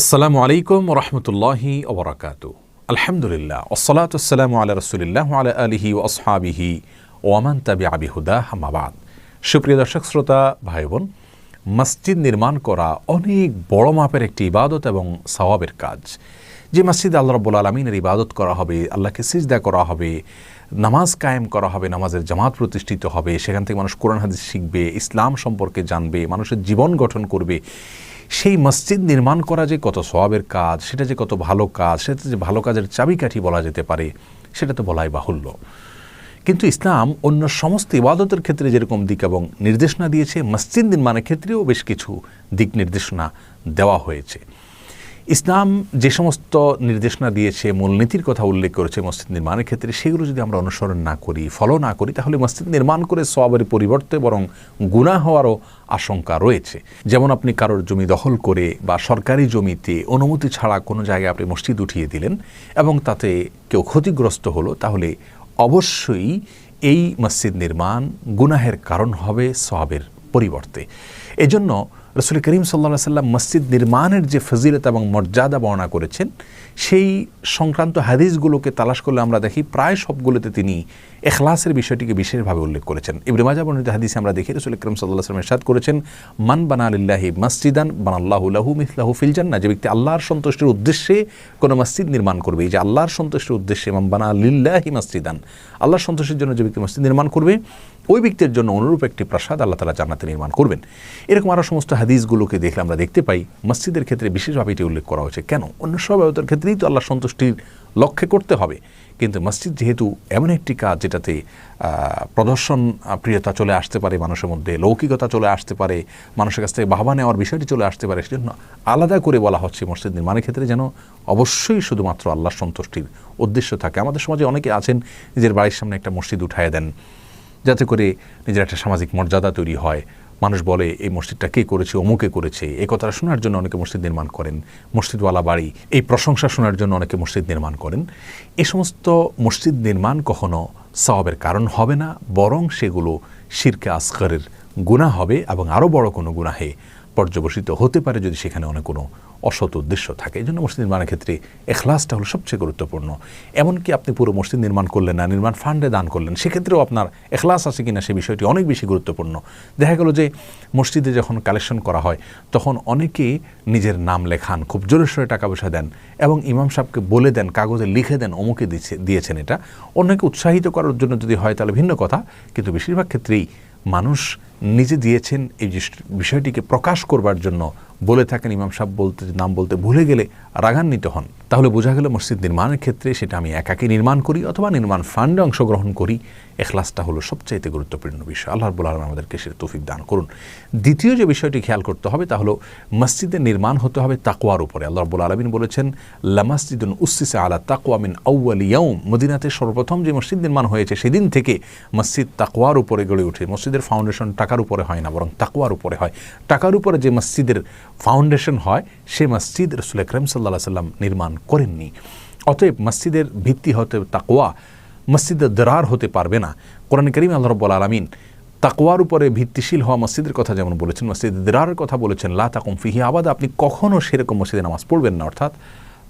আসসালামু আলাইকুম রহমতুল্লাহি ওবরাকাত আলহামদুলিল্লাহ ওসলাত আসসালামু আলা রসুলিল্লাহ আলা আলিহি ও আসহাবিহি ওয়ামান তাবি আবিহুদা হামাবাদ সুপ্রিয় দর্শক, শ্রোতা ভাই বোন মসজিদ নির্মাণ করা অনেক বড় মাপের একটি ইবাদত এবং সওয়াবের কাজ। যে মসজিদ আল্লাহ রব্বুল আলমিনের ইবাদত করা হবে, আল্লাহকে সিজদা করা হবে নামাজ কায়েম করা হবে, নামাজের জামাত প্রতিষ্ঠিত হবে, সেখান থেকে মানুষ কোরআন, হাদিস শিখবে, ইসলাম সম্পর্কে জানবে, মানুষের জীবন গঠন করবে। সেই মসজিদ নির্মাণ করা যে কত সওয়াবের কাজ, সেটা যে কত ভালো কাজ, সেটা যে ভালো কাজের চাবিকাঠি বলা যেতে পারে, সেটা তো বলাই বাহুল্য। কিন্তু ইসলাম অন্য সমস্ত ইবাদতের ক্ষেত্রে যেরকম দিক এবং নির্দেশনা দিয়েছে, মসজিদ নির্মাণের ক্ষেত্রেও বেশ কিছু দিক নির্দেশনা দেওয়া হয়েছে। ইসলাম যে সমস্ত নির্দেশনা দিয়েছে, মূলনীতির কথা উল্লেখ করেছে মসজিদ নির্মাণের ক্ষেত্রে, সেগুলো যদি আমরা অনুসরণ না করি, ফলো না করি, তাহলে মসজিদ নির্মাণ করে সবের পরিবর্তে বরং গুণা হওয়ারও আশঙ্কা রয়েছে। যেমন আপনি কারোর জমি দখল করে বা সরকারি জমিতে অনুমতি ছাড়া কোনো জায়গায় আপনি মসজিদ উঠিয়ে দিলেন এবং তাতে কেউ ক্ষতিগ্রস্ত হলো, তাহলে অবশ্যই এই মসজিদ নির্মাণ গুনাহের কারণ হবে সবের পরিবর্তে। এজন্য রসুল করিম সাল্লা সাল্লাম মসজিদ নির্মাণের যে ফজিলত এবং মর্যাদা বর্ণনা করেছেন, সেই সংক্রান্ত হাদিসগুলোকে তালাশ করলে আমরা দেখি প্রায় সবগুলোতে তিনি এখলাসের বিষয়টিকে বিশেষভাবে উল্লেখ করেছেন। ইব্রাহিম বর্ণিত হাদিসে আমরা দেখি রসুল করিম সাল্লাহ সাল্লাম এরশাদ করেছেন, মান বানা আলিল্লাহি মসজিদান বানাল্লাহুল্লাহু মিসলাহু ফিলজান্না যে ব্যক্তি আল্লাহর সন্তুষ্টির উদ্দেশ্যে কোনো মসজিদ নির্মাণ করবে, এই যে আল্লাহর সন্তুষ্টির উদ্দেশ্যে, মান বানা আলিল্লাহি মসজিদান আল্লাহর সন্তুষ্টির জন্য যে ব্যক্তি মসজিদ নির্মাণ করবে ওই ব্যক্তির জন্য অনুরূপ একটি প্রাসাদ আল্লাহ তালা জান্নাতে নির্মাণ করবেন। এরকম আরও সমস্ত হাদিসগুলোকে দেখলে আমরা দেখতে পাই, মসজিদের ক্ষেত্রে বিশেষভাবে এটি উল্লেখ করা হয়েছে। কেন? অন্য সব ব্যবতার ক্ষেত্রেই তো আল্লাহ সন্তুষ্টির লক্ষ্যে করতে হবে। কিন্তু মসজিদ যেহেতু এমন একটি কাজ যেটাতে প্রদর্শন প্রিয়তা চলে আসতে পারে, মানুষের মধ্যে লৌকিকতা চলে আসতে পারে, মানুষের কাছ থেকে বাহবা নেওয়ার বিষয়টি চলে আসতে পারে, সেজন্য আলাদা করে বলা হচ্ছে মসজিদ নির্মাণের ক্ষেত্রে যেন অবশ্যই শুধুমাত্র আল্লাহর সন্তুষ্টির উদ্দেশ্য থাকে। আমাদের সমাজে অনেকে আছেন নিজের বাড়ির সামনে একটা মসজিদ উঠায় দেন। যাতে করে নিজের একটা সামাজিক মর্যাদা তৈরি হয়। মানুষ বলে, এই মসজিদটা কে করেছে? অমুকে করেছে? এই কথাটা শোনার জন্য অনেকে মসজিদ নির্মাণ করেন। মসজিদওয়ালা বাড়ি, এই প্রশংসা শোনার জন্য অনেকে মসজিদ নির্মাণ করেন। এ সমস্ত মসজিদ নির্মাণ কখনো সওয়াবের কারণ হবে না, বরং সেগুলো শিরকে আসকারের গুণা হবে এবং আরও বড় কোনো গুণাহে পর্যবসিত হতে পারে যদি সেখানে অনেক কোনো অসৎ উদ্দেশ্য থাকে। এই জন্য মসজিদ নির্মাণের ক্ষেত্রে এখলাসটা হলো সবচেয়ে গুরুত্বপূর্ণ। এমনকি আপনি পুরো মসজিদ নির্মাণ করলেন না, নির্মাণ ফান্ডে দান করলেন, সেক্ষেত্রেও আপনার এখলাস আছে কিনা সে বিষয়টি অনেক বেশি গুরুত্বপূর্ণ। দেখা গেল যে মসজিদে যখন কালেকশন করা হয়, তখন অনেকে নিজের নাম লেখান, খুব জোরে সোরে টাকা পয়সা দেন এবং ইমাম সাহেবকে বলে দেন, কাগজে লিখে দেন, অমুকে দিচ্ছে দিয়েছেন এটা। অন্যকে উৎসাহিত করার জন্য যদি হয় তাহলে ভিন্ন কথা, কিন্তু বেশিরভাগ ক্ষেত্রেই মানুষ নিজে দিয়েছেন এই বিষয়টিকে প্রকাশ করবার জন্য। বলে থাকেন ইমাম সাহেব বলতে, নাম বলতে ভুলে গেলে রাগান্বিত হন। তাহলে বোঝা গেল মসজিদ নির্মাণের ক্ষেত্রে সেটা আমি একাকে নির্মাণ করি অথবা নির্মাণ ফান্ডে অংশগ্রহণ করি। এখলাসটা হলো সবচাইতে গুরুত্বপূর্ণ বিষয়। আল্লাহ রবুল আলম আমাদেরকে সে তৌফিক দান করুন। দ্বিতীয় যে বিষয়টি খেয়াল করতে হবে তা হলো মসজিদের নির্মাণ হতে হবে তাকুয়ার উপরে। আল্লাহ রবুল আলমিন বলেছেন লামাসজিদুন উসিসা আলা তাকুয়ামিন আউ্য়ালিয়াউম মদিনাতে সর্বপ্রথম যে মসজিদ নির্মাণ হয়েছে সেদিন থেকে মসজিদ তাকুয়ার উপরে গড়ে ওঠে। মসজিদের ফাউন্ডেশন টাকার উপরে হয় না, বরং তাকুয়ার উপরে হয়। টাকার উপরে যে মসজিদের ফাউন্ডেশন হয় সে মসজিদ রসুল আকরম সাল্লাহ সাল্লাম নির্মাণ করেননি। অতএব মসজিদের ভিত্তি হতে তাকোয়া মসজিদের দরার হতে পারবে না। কোরআন করিম আল্লাহ রব্বুল আলমিন তাকওয়ার উপরে ভিত্তিশীল হওয়া মসজিদের কথা যেমন বলেছেন মসজিদ দেরারের কথা বলেছেন, লা তাকুম ফিহি আবাদ, আপনি কখনও সেরকম মসজিদে নামাজ পড়বেন না, অর্থাৎ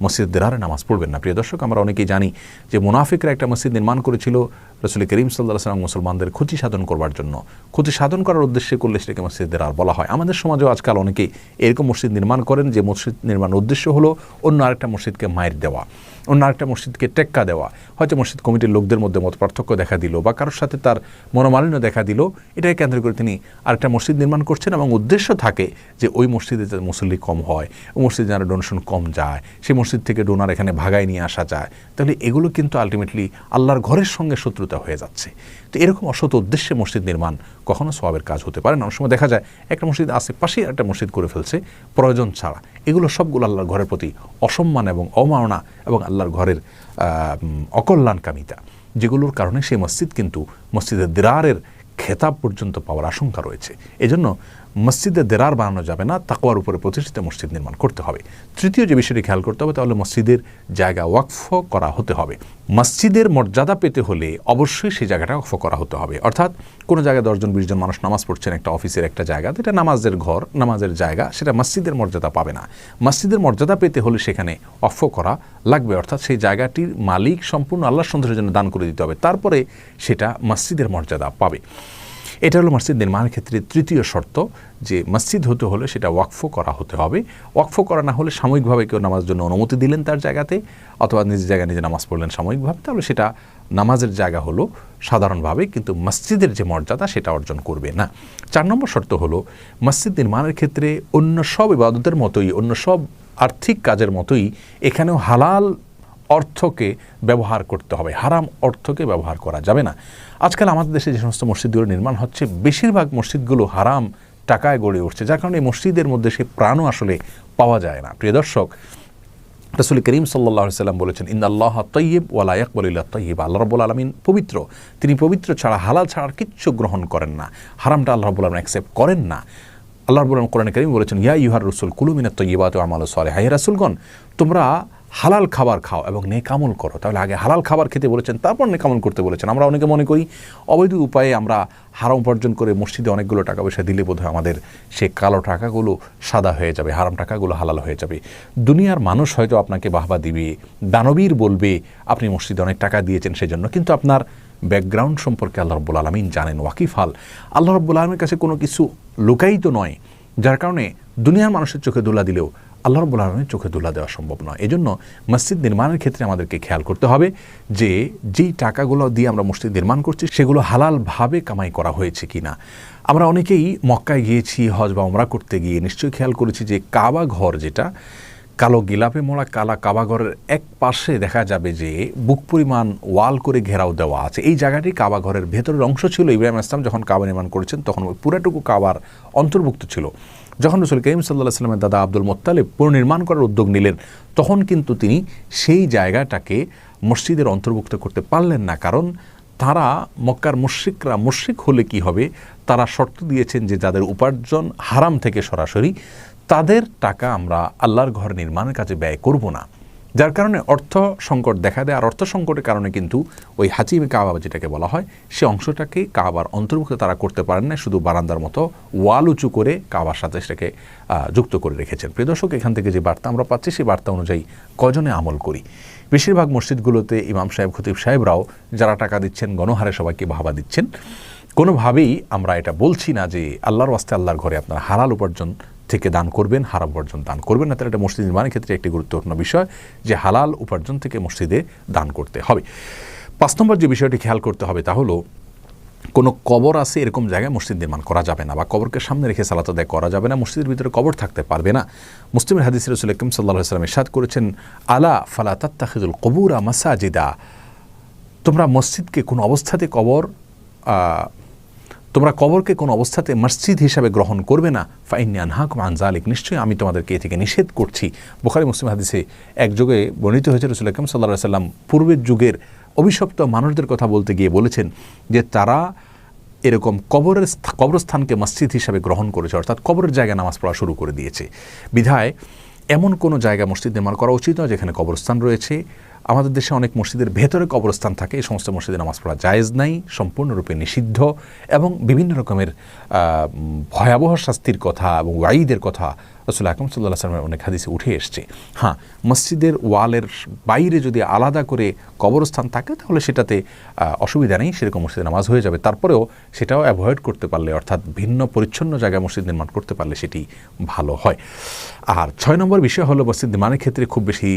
মসজিদ দেরারে নামাজ পড়বেন না। প্রিয় দর্শক, আমরা অনেকেই জানি যে মুনাফিকরা একটা মসজিদ নির্মাণ করেছিল রসুল করিম সাল্লাহ সাল্লাম মুসলমানদের ক্ষতি সাধন করবার জন্য। ক্ষতি সাধন করার উদ্দেশ্যে করলে সেটাকে মসজিদ দেরার বলা হয়। আমাদের সমাজেও আজকাল অনেকেই এরকম মসজিদ নির্মাণ করেন যে মসজিদ নির্মাণের উদ্দেশ্য হলো অন্য আরেকটা মসজিদকে মায়ের দেওয়া, অন্য আরেকটা মসজিদকে টেক্কা দেওয়া। হয়তো মসজিদ কমিটির লোকদের মধ্যে মত পার্থক্য দেখা দিল বা কারোর সাথে তার মনোমালিন্য দেখা দিল। এটাকে কেন্দ্র করে তিনি আরেকটা মসজিদ নির্মাণ করছেন এবং উদ্দেশ্য থাকে যে ওই মসজিদে যাতে মুসল্লি কম হয়, ওই মসজিদে যেন ডোনেশন কম যায়, সেই মসজিদ থেকে ডোনার এখানে ভাগায় নিয়ে আসা যায়, তাহলে এগুলো কিন্তু আলটিমেটলি আল্লাহর ঘরের সঙ্গে শত্রুতা হয়ে যাচ্ছে। তো এরকম অসৎ উদ্দেশ্যে মসজিদ নির্মাণ কখনো সবাবের কাজ হতে পারে না। অনেক সময় দেখা যায়, একটা মসজিদ আশেপাশেই একটা মসজিদ করে ফেলছে, প্রয়োজন ছাড়া। এগুলো সবগুলো আল্লাহর ঘরের প্রতি অসম্মান এবং অমাননা এবং আল্লাহর ঘরের অকল্যাণকামিতা, যেগুলোর কারণে সেই মসজিদ কিন্তু মসজিদের দিরারের খেতাব পর্যন্ত পাওয়ার আশঙ্কা রয়েছে। এজন্য মসজিদে দেরার বানানো যাবে না, তাকওয়ার উপরে প্রতিষ্ঠিত মসজিদ নির্মাণ করতে হবে। তৃতীয় যে বিষয়টি খেয়াল করতে হবে তাহলে মসজিদের জায়গা ওয়াকফ করা হতে হবে। মসজিদের মর্যাদা পেতে হলে অবশ্যই সেই জায়গাটা ওয়াকফ করা হতে হবে। অর্থাৎ কোনো জায়গায় দশজন বিশজন মানুষ নামাজ পড়ছেন একটা অফিসের একটা জায়গা এটা নামাজের ঘর, নামাজের জায়গা, সেটা মসজিদের মর্যাদা পাবে না। মসজিদের মর্যাদা পেতে হলে সেখানে অফ করা লাগবে, অর্থাৎ সেই জায়গাটির মালিক সম্পূর্ণ আল্লাহ সন্দেহের জন্য দান করে দিতে হবে। তারপরে সেটা মসজিদের মর্যাদা পাবে। এটা হলো মসজিদ নির্মাণের ক্ষেত্রে তৃতীয় শর্ত যে মসজিদ হতে হলে সেটা ওয়াকফ করা হতে হবে। ওয়াকফ করা না হলে সাময়িকভাবে কেউ নামাজের জন্য অনুমতি দিলেন তার জায়গাতে অথবা নিজের জায়গায় নিজে নামাজ পড়লেন সাময়িকভাবে, তাহলে সেটা নামাজের জায়গা হলো সাধারণভাবে, কিন্তু মসজিদের যে মর্যাদা সেটা অর্জন করবে না। চার নম্বর শর্ত হলো মসজিদ নির্মাণের ক্ষেত্রে অন্য সব ইবাদতের মতোই, অন্য সব আর্থিক কাজের মতোই এখানেও হালাল অর্থকে ব্যবহার করতে হবে। হারাম অর্থকে ব্যবহার করা যাবে না। আজকাল আমাদের দেশে যে সমস্ত মসজিদগুলো নির্মাণ হচ্ছে, বেশিরভাগ মসজিদগুলো হারাম টাকায় গড়ে উঠছে, যার কারণে মসজিদের মধ্যে সে প্রাণও আসলে পাওয়া যায় না। প্রিয় দর্শক, রসুল করিম সাল্লাহ সাল্লাম বলেছেন ইন আল্লাহ তৈয়ব ওয়ালা ইকবলিল্লা তৈয়ব আল্লাহ রব্বুল আলমিন পবিত্র। তিনি পবিত্র ছাড়া হালাল ছাড়া কিচ্ছু গ্রহণ করেন না। হারামটা আল্লাহ রব্বুল আলমিন অ্যাকসেপ্ট করেন না। আল্লাহ রব্বুল আলম কোরআন করিম বলেছেন, ইয়া ইউহার রসুল কুলুমিনা তৈবাত আমাল সালে হাই রাসুলগণ, তোমরা হালাল খাবার খাও এবং নেকামল করো। তাহলে আগে হালাল খাবার খেতে বলেছেন, তারপর নেকামল করতে বলেছেন। আমরা অনেকে মনে করি, অবৈধ উপায়ে আমরা হারাম উপার্জন করে মসজিদে অনেকগুলো টাকা পয়সা দিলে বোধহয় আমাদের সে কালো টাকাগুলো সাদা হয়ে যাবে, হারাম টাকাগুলো হালাল হয়ে যাবে। দুনিয়ার মানুষ হয়তো আপনাকে বাহবা দিবে, দানবীর বলবে, আপনি মসজিদে অনেক টাকা দিয়েছেন সেজন্য। কিন্তু আপনার ব্যাকগ্রাউন্ড সম্পর্কে আল্লাহ রব্বুল আলমিন জানেন ওয়াকিফাল আল্লাহ রব্বুল আলমীর কাছে কোনো কিছু লুকায়িত নয়, যার কারণে দুনিয়ার মানুষের চোখে দোলা দিলেও আল্লাহ রব্বুল আলমের চোখে দোলা দেওয়া সম্ভব নয়। এজন্য মসজিদ নির্মাণের ক্ষেত্রে আমাদেরকে খেয়াল করতে হবে যে, যেই টাকাগুলো দিয়ে আমরা মসজিদ নির্মাণ করছি, সেগুলো হালালভাবে কামাই করা হয়েছে কি না আমরা অনেকেই মক্কায় গিয়েছি, হজ বা ওমরা করতে গিয়ে নিশ্চয়ই খেয়াল করেছি যে, কাবা ঘর যেটা, কালো গিলাপে মোড়া কালা কাবাঘরের এক পাশে দেখা যাবে যে, বুক পরিমাণ ওয়াল করে ঘেরাও দেওয়া আছে। এই জায়গাটি কাবাঘরের ভেতরের অংশ ছিল। ইব্রাহিম আসলাম যখন কাবা নির্মাণ করেছেন, তখন পুরাটুকু কাবার অন্তর্ভুক্ত ছিল। যখন রসুল করিম সাল্লাহ সাল্লামের দাদা আব্দুল মোত্তালেব পুনর্নির্মাণ করার উদ্যোগ নিলেন, তখন কিন্তু তিনি সেই জায়গাটাকে মসজিদের অন্তর্ভুক্ত করতে পারলেন না। কারণ তারা মক্কার মুশ্রিকরা মুশ্রিক হলে কি হবে? তারা শর্ত দিয়েছেন যে যাদের উপার্জন হারাম থেকে সরাসরি, তাদের টাকা আমরা আল্লাহর ঘর নির্মাণের কাজে ব্যয় করব না। যার কারণে অর্থ সংকট দেখা দেয়, আর অর্থ সংকটের কারণে কিন্তু ওই হাচিমে কাবা যেটাকে বলা হয়, সে অংশটাকে কাবার অন্তর্ভুক্ত তারা করতে পারেন না শুধু বারান্দার মতো ওয়াল উঁচু করে কাবার সাথে সেটাকে যুক্ত করে রেখেছেন। প্রিয় দর্শক, এখান থেকে যে বার্তা আমরা পাচ্ছি, সেই বার্তা অনুযায়ী কজনে আমল করি? বেশিরভাগ মসজিদগুলোতে ইমাম সাহেব, খতিব সাহেবরাও যারা টাকা দিচ্ছেন, গণহারে সবাইকে ভাবা দিচ্ছেন। কোনোভাবেই আমরা এটা বলছি না যে আল্লাহর ওয়াস্তে আল্লাহর ঘরে আপনার হালাল উপার্জন থেকে দান করবেন, হারাম উপার্জন দান করবেন, না তাহলে এটা মসজিদ নির্মাণের ক্ষেত্রে একটি গুরুত্বপূর্ণ বিষয় যে হালাল উপার্জন থেকে মসজিদে দান করতে হবে। পাঁচ নম্বর যে বিষয়টি খেয়াল করতে হবে তা হলো, কোনো কবর আছে এরকম জায়গায় মসজিদ নির্মাণ করা যাবে না বা কবরকে সামনে রেখে সালাত আদায় করা যাবে না, মসজিদের ভিতরে কবর থাকতে পারবে না। মুসলিমের হাদিস রসুল ইকম সাল্লাহ সাল্লাম ইসাদ করেছেন, আলা ফালা তাত্তাখিদুল কবুরা মাসাজিদা। তোমরা মসজিদকে কোনো অবস্থাতে কবর তোমরা কবরকে কোনো অবস্থাতে মসজিদ হিসাবে গ্রহণ করবে না। ফাইনিয়ান হাক আনজালিক নিশ্চয়ই আমি তোমাদেরকে এ থেকে নিষেধ করছি। বোখারি মুসলিম হাদিসে এক যুগে বর্ণিত হয়েছে রসুল আকরম সাল্লাহ সাল্লাম পূর্বের যুগের অভিশপ্ত মানুষদের কথা বলতে গিয়ে বলেছেন যে, তারা এরকম কবরের কবরস্থানকে মসজিদ হিসাবে গ্রহণ করেছে, অর্থাৎ কবরের জায়গায় নামাজ পড়া শুরু করে দিয়েছে। বিধায় এমন কোনো জায়গা মসজিদ নির্মাণ করা উচিত নয় যেখানে কবরস্থান রয়েছে। আমাদের দেশে অনেক মসজিদের ভেতরে কবরস্থান থাকে। এই সমস্ত মসজিদে নামাজ পড়া জায়েজ নাই, সম্পূর্ণরূপে নিষিদ্ধ এবং বিভিন্ন রকমের ভয়াবহ শাস্তির কথা এবং ওয়াইদের কথা রসুল আকরম সাল্লাহ সালামের অনেক হাদিসে উঠে এসছে। হ্যাঁ মসজিদের ওয়ালের বাইরে যদি আলাদা করে কবরস্থান থাকে, তাহলে সেটাতে অসুবিধা নেই, সেরকম মসজিদে নামাজ হয়ে যাবে। তারপরেও সেটাও অ্যাভয়েড করতে পারলে, অর্থাৎ ভিন্ন পরিচ্ছন্ন জায়গায় মসজিদ নির্মাণ করতে পারলে সেটি ভালো হয়। আর ছয় নম্বর বিষয় হলো মসজিদ নির্মাণের ক্ষেত্রে খুব বেশি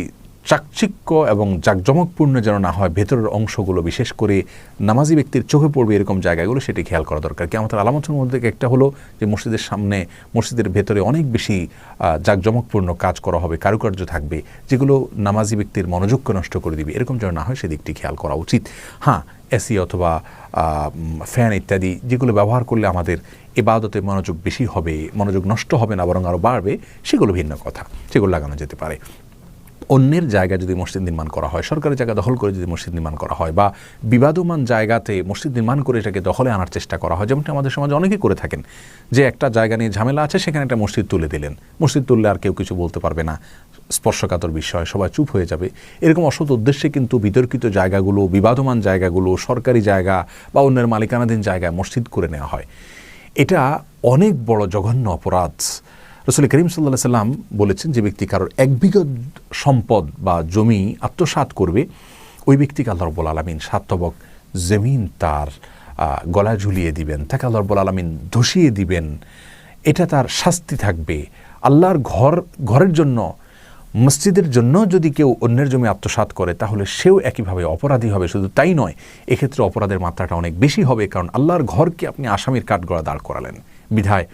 চাকচিক্য এবং জাকজমকপূর্ণ যেন না হয়, ভেতরের অংশগুলো বিশেষ করে নামাজি ব্যক্তির চোখে পড়বে এরকম জায়গাগুলো সেটি খেয়াল করা দরকার। কি আমাদের আলামতের মধ্যে একটা হলো যে মসজিদের সামনে, মসজিদের ভেতরে অনেক বেশি জাকজমকপূর্ণ কাজ করা হবে, কারুকার্য থাকবে, যেগুলো নামাজি ব্যক্তির মনোযোগকে নষ্ট করে দিবে। এরকম যেন না হয় সেদিকটি খেয়াল করা উচিত। হ্যাঁ এসি অথবা ফ্যান ইত্যাদি যেগুলো ব্যবহার করলে আমাদের এবাদতে মনোযোগ বেশি হবে, মনোযোগ নষ্ট হবে না, বরং আরও বাড়বে, সেগুলো ভিন্ন কথা। সেগুলো লাগানো যেতে পারে। অন্যের জায়গায় যদি মসজিদ নির্মাণ করা হয়, সরকারি জায়গা দখল করে যদি মসজিদ নির্মাণ করা হয় বা বিবাদমান জায়গাতে মসজিদ নির্মাণ করে এটাকে দখলে আনার চেষ্টা করা হয়, যেমনটি আমাদের সমাজে অনেকেই করে থাকেন, যে একটা জায়গা নিয়ে ঝামেলা আছে, সেখানে একটা মসজিদ তুলে দিলেন। মসজিদ তুললে আর কেউ কিছু বলতে পারবে না। স্পর্শকাতর বিষয়, সবাই চুপ হয়ে যাবে। এরকম অসৎ উদ্দেশ্যে কিন্তু বিতর্কিত জায়গাগুলো, বিবাদমান জায়গাগুলো, সরকারি জায়গা বা অন্যের মালিকানাধীন জায়গায় মসজিদ করে নেওয়া হয়। এটা অনেক বড় জঘন্য অপরাধ। রসুল করিম সাল্লাহ সাল্লাম বলেছেন যে ব্যক্তি কারোর এক বিঘা সম্পদ বা জমি আত্মসাৎ করবে, ওই ব্যক্তিকে আল্লাহ রব্বুল আলমিন সাতবক জমিন তার গলা ঝুলিয়ে দিবেন, তাকে আল্লাহ রব্বুল আলমিন ধসিয়ে দিবেন। এটা তার শাস্তি থাকবে। আল্লাহর ঘর, ঘরের জন্য, মসজিদের জন্য যদি কেউ অন্যের জমি আত্মসাৎ করে, তাহলে সেও একইভাবে অপরাধী হবে। শুধু তাই নয়, এক্ষেত্রে অপরাধের মাত্রাটা অনেক বেশি হবে, কারণ আল্লাহর ঘরকে আপনি আসামির কাঠগড়া দাঁড় করালেন। বিধায়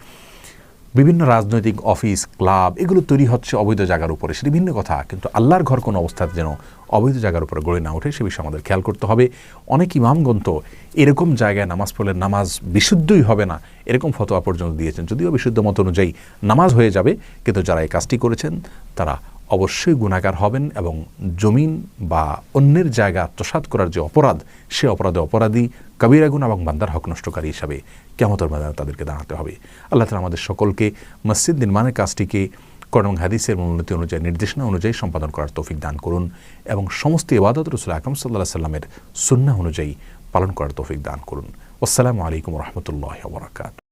বিভিন্ন রাজনৈতিক অফিস, ক্লাব, এগুলো তৈরি হচ্ছে অবৈধ জায়গার উপরে। সেটি ভিন্ন কথা, কিন্তু আল্লাহর ঘর কোনো অবস্থাতে যেন অবৈধ জায়গার উপরে গড়ে না ওঠে, সে বিষয়ে আমাদের খেয়াল করতে হবে। অনেক ইমামগণ তো এরকম জায়গায় নামাজ পড়লে নামাজ বিশুদ্ধই হবে না, এরকম ফতোয়া পর্যন্ত দিয়েছেন। যদিও বিশুদ্ধ মত অনুযায়ী নামাজ হয়ে যাবে, কিন্তু যারা এই কাজটি করেছেন, তারা অবশ্যই গুণাগার হবেন এবং জমিন বা অন্যের জায়গা আত্মসাৎ করার যে অপরাধ, সে অপরাধে অপরাধী, কবিরা গুণ এবং বান্দার হক নষ্টকারী হিসাবে কেমতর ময়দানে তাদেরকে দাঁড়াতে হবে। আল্লাহ তালা আমাদের সকলকে মসজিদ নির্মাণের কাজটিকে করণ হাদিসের মনোনীতি অনুযায়ী, নির্দেশনা অনুযায়ী সম্পাদন করার তৌফিক দান করুন এবং সমস্ত ইবাদত রসুল আকরম সাল্লাহ সাল্লামের সুন্না অনুযায়ী পালন করার তৌফিক দান করুন। আসসালামু আলাইকুম রহমতুল্লাহ বরাকাত